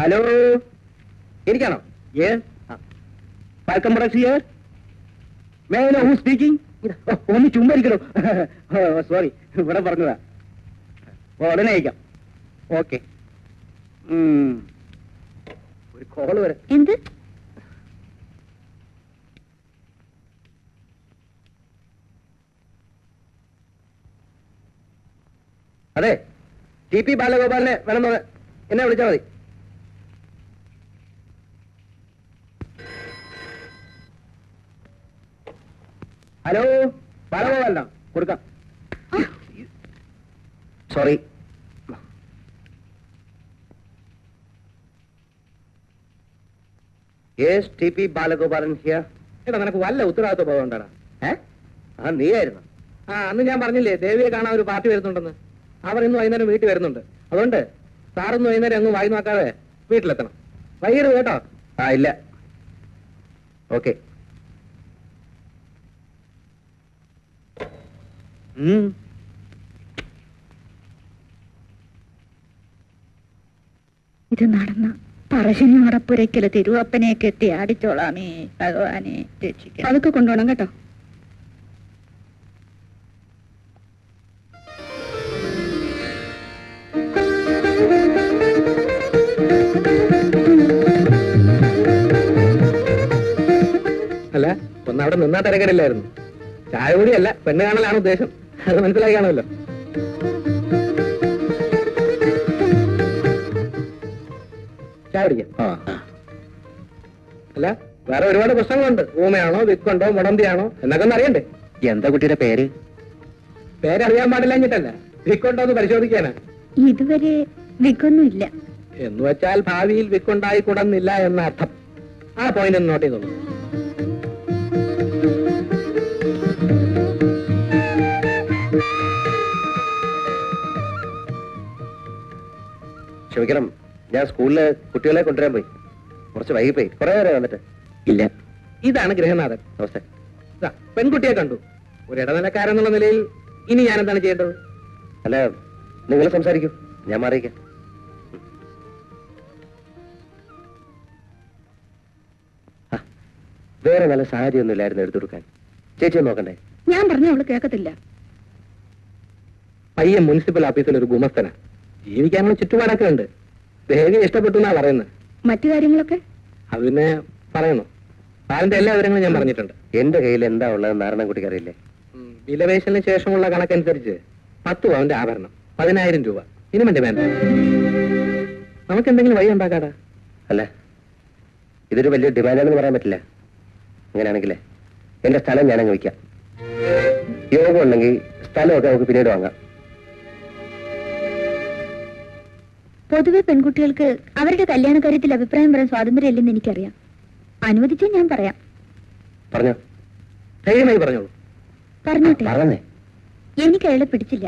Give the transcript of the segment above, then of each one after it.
Hello എനിക്കാണോ a Falcon products here may know who speaking ഒന്ന് ചുമ്മാരിക്കണോ sorry ഇവിടെ പറഞ്ഞതാ. ഉടനെ അയക്കാം. ഓക്കെ ഒരു കോൾ വരെ. എന്ത്? അതെ. ടി പി ബാലഗോപാലിനെ വേണമെന്ന് എന്നെ വിളിച്ചാൽ മതി. ഹലോ? പറവല്ല കൊടുക്കാം. Sorry yes T P Balagopalan here എടാ നിനക്ക് വല്ല ഉത്തരവാദിത്വ ബോധം ഉണ്ടാടാ. ഏ? ആ നീയായിരുന്നു. ആ അന്ന് ഞാൻ പറഞ്ഞില്ലേ ദേവിയെ കാണാൻ ഒരു പാർട്ടി വരുന്നുണ്ടെന്ന്. അവർ ഇന്ന് വൈകുന്നേരം വീട്ടിൽ വരുന്നുണ്ട്. അതുകൊണ്ട് സാറിന്ന് വൈകുന്നേരം അങ്ങ് വായി നോക്കാതെ വീട്ടിലെത്തണം. വൈകിട്ട് കേട്ടോ? ആ ഇല്ല. ഓക്കെ ഇത് നടന്ന പറശ്ശിനി മടപ്പുരയ്ക്കൽ തിരുവപ്പനെയൊക്കെ എത്തി ആടിച്ചോളാമേ ഭഗവാനെ. രക്ഷിക്കാം അതൊക്കെ കൊണ്ടുപോകണം കേട്ടോ. അല്ല ഒന്ന് അവിടെ നിന്നാ തിരക്കടില്ലായിരുന്നു. ചായ കൂടിയല്ല പെണ്ണ് കാണലാണ് ഉദ്ദേശം. അത് മനസ്സിലായി കാണുമല്ലോ. ചായ കുടിക്കാം. ആ. അല്ല വേറെ ഒരുപാട് പ്രശ്നങ്ങളുണ്ട്. ഊമയാണോ വിക്കുണ്ടോ മുടന്തിയാണോ എന്നൊക്കെ ഒന്ന് അറിയണ്ടേ? എന്താ കുട്ടിയുടെ പേര്? പേരറിയാൻ പാടില്ലഞ്ഞിട്ടല്ല വിക്കുണ്ടോ എന്ന് പരിശോധിക്കാനാ. ഇതുവരെ വിക്കൊന്നുമില്ല. എന്ന് വെച്ചാൽ ഭാവിയിൽ വിക്കുണ്ടായി കൂടുന്നില്ല എന്ന അർത്ഥം ആ പോയിന്റ് ഒന്ന് നോട്ട് ചെയ്തോളൂ. ക്ഷമിക്കണം. ഞാൻ സ്കൂളിൽ കുട്ടികളെ കൊണ്ടുവരാൻ പോയി. കുറച്ച് വൈകിപ്പോയി. കുറെ നേരം വന്നിട്ട്. ഇല്ല. ഇതാണ് ഗൃഹനാഥൻ. നമസ്തേ. ദാ, പെൺകുട്ടിയെ കണ്ടു. ഒരു ഇടനിലക്കാരെന്നുള്ള നിലയിൽ ഇനി ഞാൻ എന്താണ് ചെയ്യേണ്ടത്? അല്ല നിങ്ങൾ സംസാരിക്കൂ. ഞാൻ മാറിയിക്കാം ആ, വേറെ നല്ല സാഹചര്യമൊന്നും ഇല്ലായിരുന്നു എടുത്തു കൊടുക്കാൻ ചേച്ചി നോക്കണ്ടേ? ഞാൻ പറഞ്ഞ അവൾ കേൾക്കത്തില്ല. പയ്യൻ മുനിസിപ്പൽ ഓഫീസിൽ ഒരു ഗുമസ്തനാ. ജീവിക്കാനുള്ള ചുറ്റുപാടൊക്കെ ഉണ്ട്. ദേവി ഇഷ്ടപ്പെട്ടു എന്നാ പറയുന്നത് മറ്റു കാര്യങ്ങളൊക്കെ? അത് പിന്നെ പറയണോ? സാറിന്റെ എല്ലാ വിവരങ്ങളും ഞാൻ പറഞ്ഞിട്ടുണ്ട്. എന്റെ കയ്യിൽ എന്താ ഉള്ളത് നാരായണൻകുട്ടിക്ക് അറിയില്ലേ? വിലപേശലിന് ശേഷമുള്ള കണക്കനുസരിച്ച് പത്ത് പവന്റെ ആഭരണം പതിനായിരം രൂപ. ഇനി മറ്റേ വേണ്ട. നമുക്ക് എന്തെങ്കിലും വഴി ഉണ്ടാക്കാടാ? അല്ല ഇതൊരു വലിയ ഡിമാൻഡാണെന്ന് പറയാൻ പറ്റില്ല. അങ്ങനെയാണെങ്കിലേ എന്റെ സ്ഥലം ഞാനങ്ങ് വയ്ക്കാം യോഗം ഉണ്ടെങ്കിൽ സ്ഥലമൊക്കെ നമുക്ക് പിന്നീട് വാങ്ങാം. പൊതുവെ പെൺകുട്ടികൾക്ക് അവരുടെ കല്യാണ കാര്യത്തിൽ അഭിപ്രായം പറയാൻ സ്വാതന്ത്ര്യമില്ലെന്ന് എനിക്കറിയാം. അനുവദിച്ചാൽ ഞാൻ പറയാം. പറഞ്ഞോ? ധൈര്യമായി പറഞ്ഞോളൂ. പറഞ്ഞോട്ടെ. പറഞ്ഞേ. എനിക്ക് അയാളെ പിടിച്ചില്ല.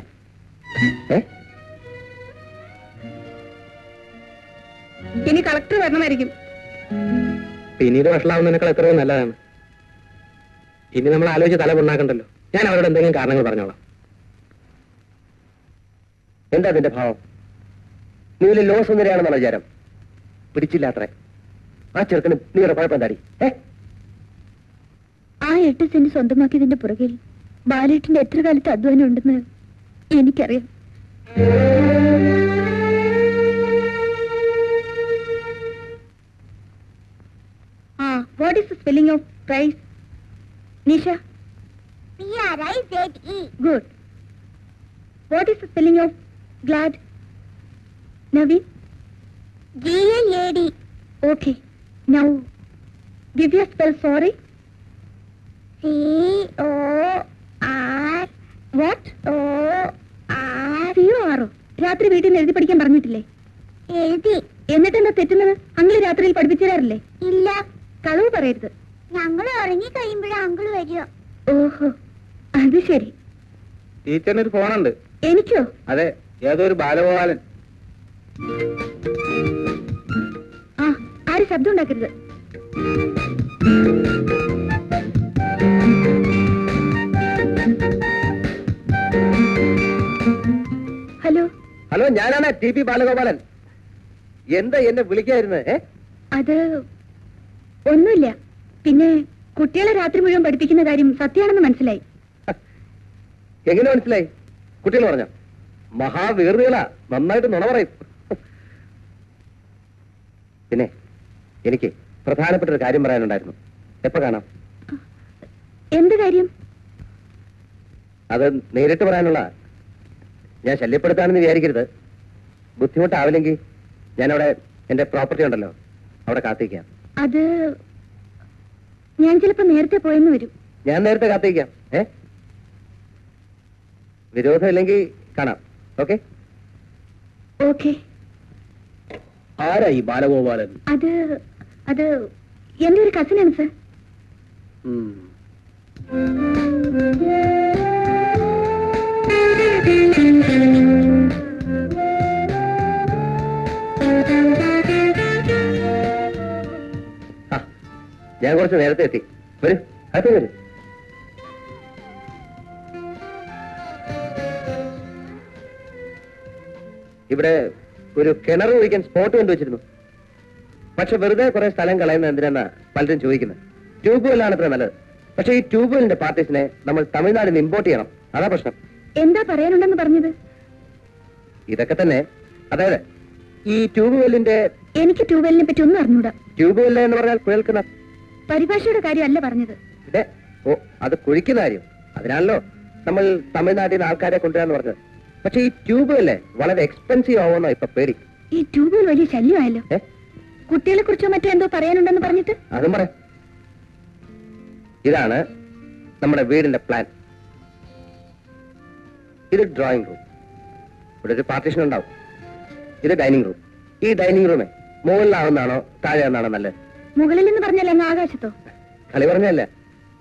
ഇനി കളക്ടർ വരണമായിരിക്കും. പിന്നീട് വഷളാവുന്നതിനേക്കാൾ എത്രയോ നല്ലതാണ്. ഇനി നമ്മൾ ആലോചിച്ച് തല പൊണ്ണാക്കണ്ടല്ലോ. ഞാൻ അവരോട് എന്തെങ്കിലും കാരണങ്ങൾ പറഞ്ഞോളാം. എന്താ അതിന്റെ ഭാവം? നീ വലിയ ലോ സുന്ദരിയാണെന്നാണ് വിചാരം? പിടിച്ചില്ല അത്രേ. ആ ചെറുക്കന് നീയുടെ കുഴപ്പം എന്താടി? ഏ? ആ എട്ട് സെന്റ് സ്വന്തമാക്കിയതിന്റെ പുറകിൽ ബാലേട്ടിന്റെ എത്ര കാലത്ത് അധ്വാനം ഉണ്ടെന്ന് എനിക്കറിയാം. ആ what is the spelling of price Nisha? Good what is the spelling of glad Naveen? G L A D okay now Divya spell sorry C O R what O R C ആറോ രാത്രി വീട്ടിൽ നിന്ന് എഴുതി പഠിക്കാൻ പറഞ്ഞിട്ടില്ലേ? എഴുതി. എന്നിട്ടെന്താ തെറ്റുന്നത്? Uncle രാത്രിയിൽ പഠിപ്പിച്ചു തരാറില്ലേ ഇല്ല. കളവ് പറയരുത്. ഞങ്ങൾ ഉറങ്ങി കഴിയുമ്പോഴേ അങ്കിൾ വരിക. ഓഹോ. അത് ശരി. ടീച്ചറിന് ഒരു ഫോണുണ്ട്. എനിക്കോ? അതെ. ഏതോ ഒരു ബാലഗോപാലൻ. ആ ആരും ശബ്ദം ഉണ്ടാക്കരുത് ഹലോ. ഹലോ ഞാനാണ് ടി പി ബാലഗോപാലൻ. എന്താ എന്നെ വിളിക്കായിരുന്നത് ഏ? അത് ഒന്നുമില്ല. പിന്നെ കുട്ടികളെ രാത്രി മുഴുവൻ പഠിപ്പിക്കുന്ന കാര്യം സത്യമാണെന്ന് മനസ്സിലായി. എങ്ങനെ മനസ്സിലായി? കുട്ടികൾ പറഞ്ഞോ. മഹാവീറുകളാ നന്നായിട്ട് നുണ പറയും. പിന്നെ എനിക്ക് പ്രധാനപ്പെട്ട ഒരു കാര്യം പറയാനുണ്ടായിരുന്നു. എപ്പോ കാണാം? എന്ത് കാര്യം? അത് നേരിട്ട് പറയാനുള്ള. ഞാൻ ശല്യപ്പെടുത്താണെന്ന് വിചാരിക്കരുത്. ബുദ്ധിമുട്ടാവില്ലെങ്കിൽ ഞാനവിടെ എന്റെ പ്രോപ്പർട്ടി ഉണ്ടല്ലോ അവിടെ കാത്തിരിക്കാം. അത് ഞാൻ ചിലപ്പോ നേരത്തെ പോയെന്ന് വരും. ഞാൻ നേരത്തെ കാത്തിരിക്കാം. ഏ? വിരോധം ഇല്ലെങ്കിൽ കാണാം. ഓക്കെ? ഓക്കെ. ആരാ ഈ ബാലഗോപാലൻ? അത് അത് എന്റെ ഒരു കസിനാണ് സർ ഞാൻ കുറച്ച് നേരത്തെ എത്തി. വരൂ അകത്ത് വരൂ. ഇവിടെ ഒരു കിണർ ഒഴിക്കാൻ സ്പോട്ട് കണ്ടുവച്ചിരുന്നു. പക്ഷെ വെറുതെ കുറെ സ്ഥലം കളയുന്ന എന്തിനാ പലരും ചോദിക്കുന്നത്. ട്യൂബ് വെല്ലാണ് അത്ര നല്ലത്. പക്ഷെ ഈ ട്യൂബ് വെല്ലിന്റെ പാർട്ടീസിനെ നമ്മൾ തമിഴ്നാട്ടിൽ നിന്ന് ഇമ്പോർട്ട് ചെയ്യണം. അതാ പ്രശ്നം. എന്താ പറയാനുണ്ടെന്ന് പറഞ്ഞത്? ഇതൊക്കെ തന്നെ. അതായത് ഈ ട്യൂബ് വെല്ലിന്റെ എനിക്ക് ട്യൂബെല്ലിനെ പറ്റി ഒന്നും അറിഞ്ഞൂടാ. ട്യൂബ് വെല്ല എന്ന് പറഞ്ഞാൽ കുഴൽക്കുന്ന പരിഭാഷയുടെ കാര്യമല്ല പറഞ്ഞത്. ഇതേ ഓ അത് കുഴിക്കുന്ന കാര്യം. അതിനാണല്ലോ നമ്മൾ തമിഴ്നാട്ടിൽ നിന്ന് ആൾക്കാരെ കൊണ്ടുവരാന്ന് പറഞ്ഞത്. പക്ഷെ ഈ ട്യൂബ് അല്ലേ വളരെ എക്സ്പെൻസീവ് ആവുമെന്നാ ഇപ്പൊ പേടി. ഈ ട്യൂബിൽ വലിയ ശല്യമായല്ലോ. ഏ? കുട്ടികളെ കുറിച്ചോ മറ്റോ എന്തോ പറയാനുണ്ടെന്ന് പറഞ്ഞിട്ട്? അതും പറ ഇതാണ് നമ്മുടെ വീടിന്റെ പ്ലാൻ ഇത് ഡ്രോയിങ് റൂം ഇവിടെ ഒരു പാർട്ടീഷൻ ഉണ്ടാവും. ഇത് ഡൈനിങ് റൂം ഈ ഡൈനിങ് റൂമേ മുകളിലാവുന്നതാണോ താഴെ ആവുന്നതാണോ നല്ലത്? മുകളിൽ നിന്ന് പറഞ്ഞാൽ അങ്ങ് ആകാശത്തോ? കളി പറഞ്ഞല്ലേ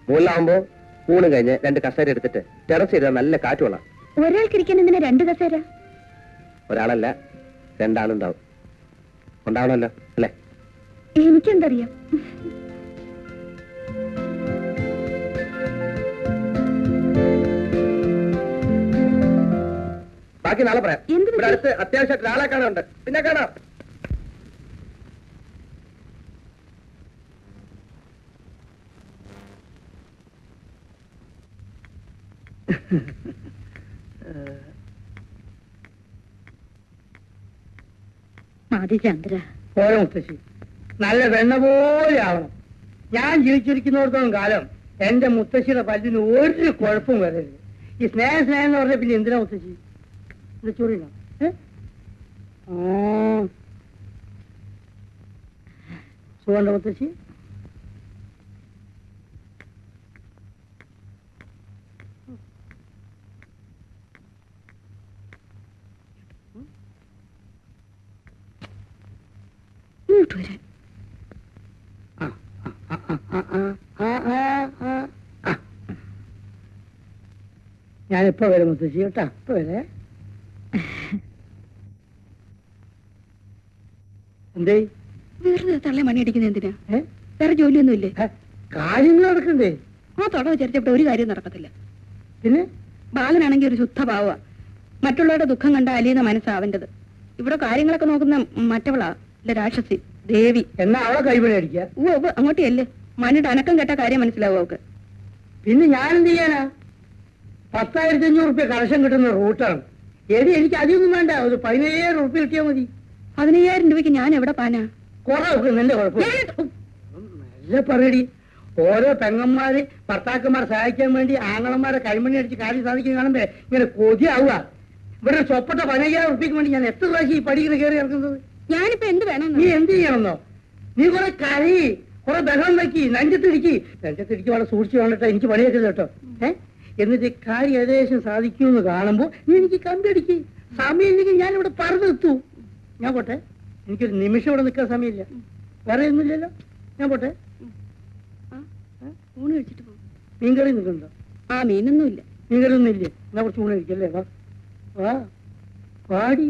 മുകളിലാവുമ്പോ ഊണ് കഴിഞ്ഞ് രണ്ട് കസേര എടുത്തിട്ട് ടെറസ് ചെയ്താൽ നല്ല കാറ്റ് കൊള്ളാം. ഒരാൾക്കിരിക്കാൻ എന്തിനാ രണ്ട് കസേര ഒരാളല്ല രണ്ടാളുണ്ടാവും. ഉണ്ടാവണമല്ലോ അല്ലേ? എനിക്കെന്തറിയാം? ബാക്കി നാളെ പറയാം? ഇവിടെ അടുത്ത് അത്യാവശ്യമായിട്ട് ഒരാളെ കാണാനുണ്ട്. പിന്നെ കാണാം. മതി ചന്ദ്ര പോരെ മുത്തശ്ശി? നല്ല വെണ്ണ പോലെ ആവണം. ഞാൻ ജീവിച്ചിരിക്കുന്നിടത്തോളം കാലം എന്റെ മുത്തശ്ശിയുടെ പല്ലിന് ഒരു കുഴപ്പവും വരരുത്. ഈ സ്നേഹം സ്നേഹം എന്ന് പറഞ്ഞ പിന്നെ എന്തിനാ മുത്തശ്ശി? ചൊറിയണോ? ഏ? ആ. സുഖമുണ്ടോ ഇങ്ങോട്ട് വരാൻ. ഞാനിപ്പോ വരും മുത്തശ്ശി കേട്ടാ? ഇപ്പൊ വരേ. എന്തേ? വെറുതെ തള്ളെ മണിയടിക്കുന്ന എന്തിനാ? വേറെ ജോലിയൊന്നുമില്ലേ? ഇല്ലേ കാര്യങ്ങൾ നടക്കണ്ടേ? ആ തുട വിചാരിച്ചപ്പോൾ ഒരു കാര്യം നടക്കത്തില്ല. പിന്നെ? ബാലനാണെങ്കിൽ ഒരു ശുദ്ധ ഭാവ മറ്റുള്ളവരുടെ ദുഃഖം കണ്ട അലിയുന്ന മനസ്സാവന്റെത് ഇവിടെ കാര്യങ്ങളൊക്കെ നോക്കുന്ന മറ്റവളാ അല്ല രാക്ഷസി. ദേവി. എന്നാ അവളെ കൈപിടി അടിക്കുക ഓ അങ്ങോട്ടേ അല്ലേ മനുടെ അനക്കം കേട്ട കാര്യം മനസ്സിലാവും അവക്ക് പിന്നെ ഞാൻ എന്ത് ചെയ്യാനാ? പത്തായിരത്തി അഞ്ഞൂറ് റുപ്യ കളക്ഷൻ കിട്ടുന്ന റൂട്ടാണ്. എടി എനിക്ക് അധികമൊന്നും വേണ്ട. ഒരു പതിനയ്യായിരം റുപ്യ കിട്ടിയാൽ മതി. പതിനയ്യായിരം രൂപയ്ക്ക് ഞാൻ എവിടെ പാനാ? കൊറേ നിന്റെ കുഴപ്പം. നല്ല പറയടി. ഓരോ പെങ്ങന്മാര് ഭർത്താക്കന്മാരെ സഹായിക്കാൻ വേണ്ടി ആങ്ങളന്മാരെ കൈമണി അടിച്ച് കാര്യം സാധിക്കുന്ന കാണുമ്പോ ഇങ്ങനെ കൊതിയാവുക. ഇവിടെ ഒരു ചൊപ്പട്ട പതിനയ്യായിരം റുപ്യക്ക് വേണ്ടി ഞാൻ എത്ര പ്രാവശ്യം ഈ പടിയിൽ കയറി ഇറങ്ങുന്നത്? ഞാനിപ്പോ എന്ത് വേണം നീ എന്ത് ചെയ്യണമെന്നോ? നീ കുറെ കരി കുറെ ബഹളം വെക്കി നെഞ്ചത്തിടിക്ക്. നെഞ്ചത്തിടിക്ക് വളരെ സൂക്ഷിച്ചു വേണ്ടിട്ടോ എനിക്ക് പണിയൊക്കെ കേട്ടോ ഏ? എന്നിട്ട് കാര്യം ഏകദേശം സാധിക്കുമെന്ന് കാണുമ്പോ നീ എനിക്ക് കണ്ടടിക്ക് സമയമില്ലെങ്കിൽ ഞാൻ ഇവിടെ പറന്നെത്തു ഞാൻ പോട്ടെ. എനിക്കൊരു നിമിഷം ഇവിടെ നിൽക്കാൻ സമയമില്ല. വേറെ ഒന്നുമില്ലല്ലോ. ഞാൻ പോട്ടെ. ഊണ് കഴിച്ചിട്ട് പോകും മീൻകറി നിൽക്കുന്നുണ്ടോ ആ മീനൊന്നുമില്ല. മീൻകറി ഒന്നും ഇല്ലേ എന്നാ കുറച്ച് ഊണ് കഴിക്കല്ലേ? വാ. വാ. വാടി.